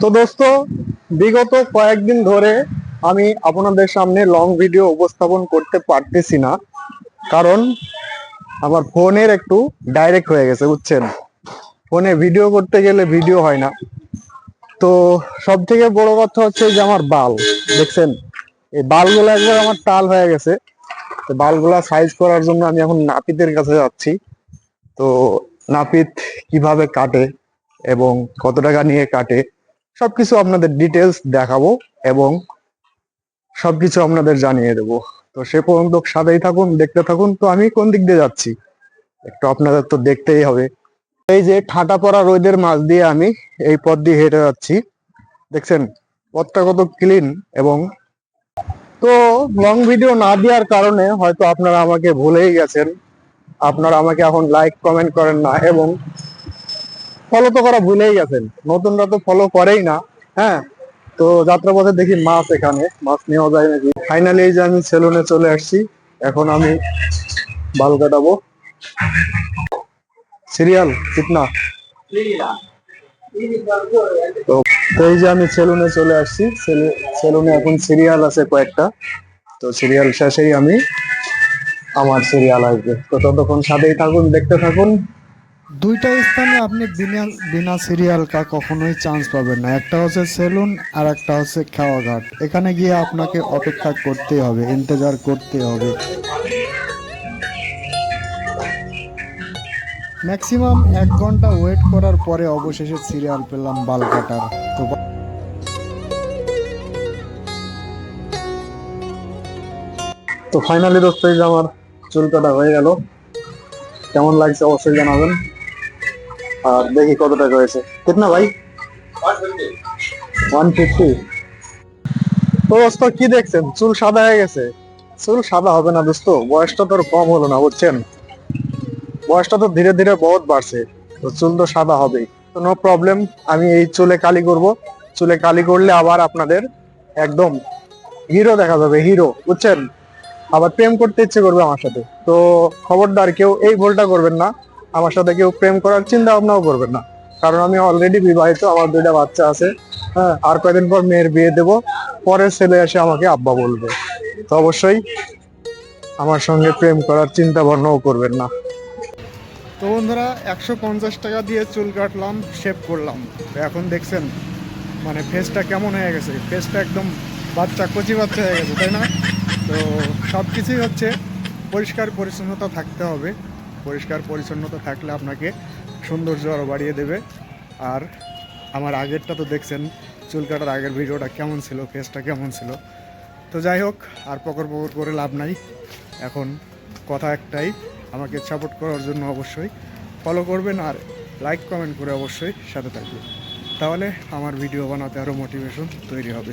তো দোস্ত, বিগত কয়েকদিন ধরে আমি আপনাদের সামনে লং ভিডিও উপস্থাপন করতে পারতেছি না। কারণ আমার ফোনের একটু ডাইরেক্ট হয়ে গেছে, বুঝছেন? ফোনে ভিডিও করতে গেলে ভিডিও হয় না। তো সব থেকে বড় কথা হচ্ছে যে আমার বাল, দেখছেন? এই বালগুলো একবার আমার টাল হয়ে গেছে। তো বালগুলা সাইজ করার জন্য আমি এখন নাপিতের কাছে যাচ্ছি। তো নাপিত কীভাবে কাটে এবং কত টাকা নিয়ে কাটে সবকিছু আপনাদের ডিটেলস দেখাবো এবং সবকিছু আপনাদের জানিয়ে দেবো। তো সে পর্যন্ত সাথেই থাকুন, দেখতে থাকুন। তো আমি কোন দিক দিয়ে যাচ্ছি? একটু আপনাদের তো দেখতেই হবে। এই যে ঠাটা পড়া রোদের মাঝ দিয়ে আমি এই পথ দিয়ে হেঁটে যাচ্ছি। দেখছেন? পথটা কত ক্লিন এবং তো লং ভিডিও না দেওয়ার কারণে হয়তো আপনারা আমাকে ভুলেই গেছেন। আপনারা আমাকে এখন লাইক কমেন্ট করেন না এবং ফলো তো করা ভুলেই গেছেন। নতুনরা তো ফলো করেই না হ্যাঁ? তো যাত্রাপথে দেখি মাছ এখানে, মাছ নেওয়া যায় নাকি? ফাইনালি এই যে আমি সেলুনে চলে আসছি, এখন আমি বাল কাটাবো। সিরিয়াল কিতনা তো এই যে আমি সেলুনে চলে আসছি সেলুনে এখন সিরিয়াল আছে কয়েকটা। তো সিরিয়াল শেষেই আমি আমার সিরিয়াল আসবে। তো ততক্ষণ সাথেই থাকুন, দেখতে থাকুন। দুইটা স্থানে আপনি বিনা বিনা সিরিয়াল কা কখনোই চান্স পাবেন না। একটা হচ্ছে সেলুন আর একটা হচ্ছে খাওয়াঘাট। এখানে গিয়ে আপনাকে অপেক্ষা করতে হবে, ইন্তজার করতে হবে। ম্যাক্সিমাম এক ঘণ্টা ওয়েট করার পরে অবশেষে সিরিয়াল পেলাম বাল কাটার তো তো ফাইনালি দোস্ত আমার চুল কাটা হয়ে গেল। কেমন লাগছে অবশ্যই জানাবেন। আর দেখি কত টাকা হয়েছে। কিতনা ভাই? ওয়ান ফিফটি তো দোস্ত কি দেখছেন? চুল সাদা হয়ে গেছে। চুল সাদা হবে না দোস্ত, বয়সটা তোর কম হলো না, বুঝছেন? বয়সটা তো ধীরে ধীরে বহুত বাড়ছে, তো চুল তো সাদা হবেই। তো নো প্রবলেম আমি এই চুলে কালি করব। চুলে কালি করলে আবার আপনাদের একদম হিরো দেখা যাবে হিরো বুঝছেন? আবার প্রেম করতে ইচ্ছে করবে আমার সাথে। তো খবরদার কেউ এই ভুলটা করবেন না। আমার সাথে কেউ প্রেম করার চিন্তা ভাবনাও করবেন না। কারণ আমি অলরেডি বিবাহিত, আমার দুইটা বাচ্চা আছে। হ্যাঁ আর কয়েকদিন পর মেয়ের বিয়ে দেব, পরের ছেলে এসে আমাকে আব্বা বলবে। তো অবশ্যই আমার সঙ্গে প্রেম করার চিন্তা ভাবনাও করবেন না। তো বন্ধুরা, একশো পঞ্চাশ টাকা দিয়ে চুল কাটলাম, শেভ করলাম। এখন দেখছেন মানে ফেসটা কেমন হয়ে গেছে। ফেসটা একদম বাচ্চা, কচি বাচ্চা হয়ে গেছে, তাই না? তো সব কিছুই হচ্ছে পরিষ্কার পরিচ্ছন্নতা থাকতে হবে। পরিষ্কার পরিচ্ছন্নতা থাকলে আপনাকে সৌন্দর্য আরও বাড়িয়ে দেবে। আর আমার আগেরটা তো দেখছেন, চুল কাটার আগের ভিডিওটা কেমন ছিল ফেসটা কেমন ছিল। তো যাই হোক, আর পকর পকর করে লাভ নাই। এখন কথা একটাই, আমাকে সাপোর্ট করার জন্য অবশ্যই ফলো করবেন আর লাইক কমেন্ট করে অবশ্যই সাথে থাকবেন। তাহলে আমার ভিডিও বানাতে আরও মোটিভেশন তৈরি হবে।